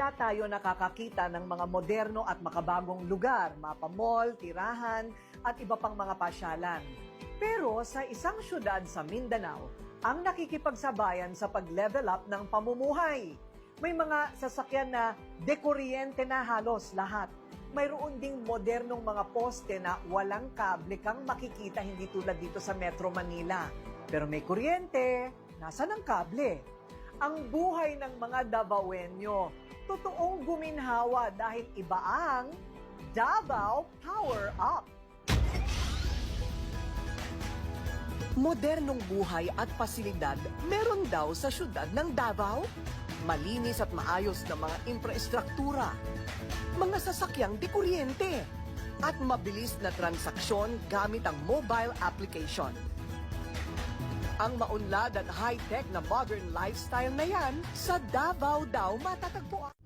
Maynila tayo nakakakita ng mga moderno at makabagong lugar, mapamall, tirahan, at iba pang mga pasyalan. Pero sa isang syudad sa Mindanao, ang nakikipagsabayan sa pag-level up ng pamumuhay. May mga sasakyan na dekuryente na halos lahat. Mayroon ding modernong mga poste na walang kable kang makikita hindi tulad dito sa Metro Manila. Pero may kuryente, nasa ng kable? Ang buhay ng mga Davaoenyo, totoong guminhawa dahil iba ang Davao Power Up. Modernong buhay at pasilidad meron daw sa syudad ng Davao. Malinis at maayos na mga infrastruktura, mga sasakyang dekuryente, at mabilis na transaksyon gamit ang mobile application. Ang maunlad at high-tech na modern lifestyle na yan sa Davao daw matatagpuan.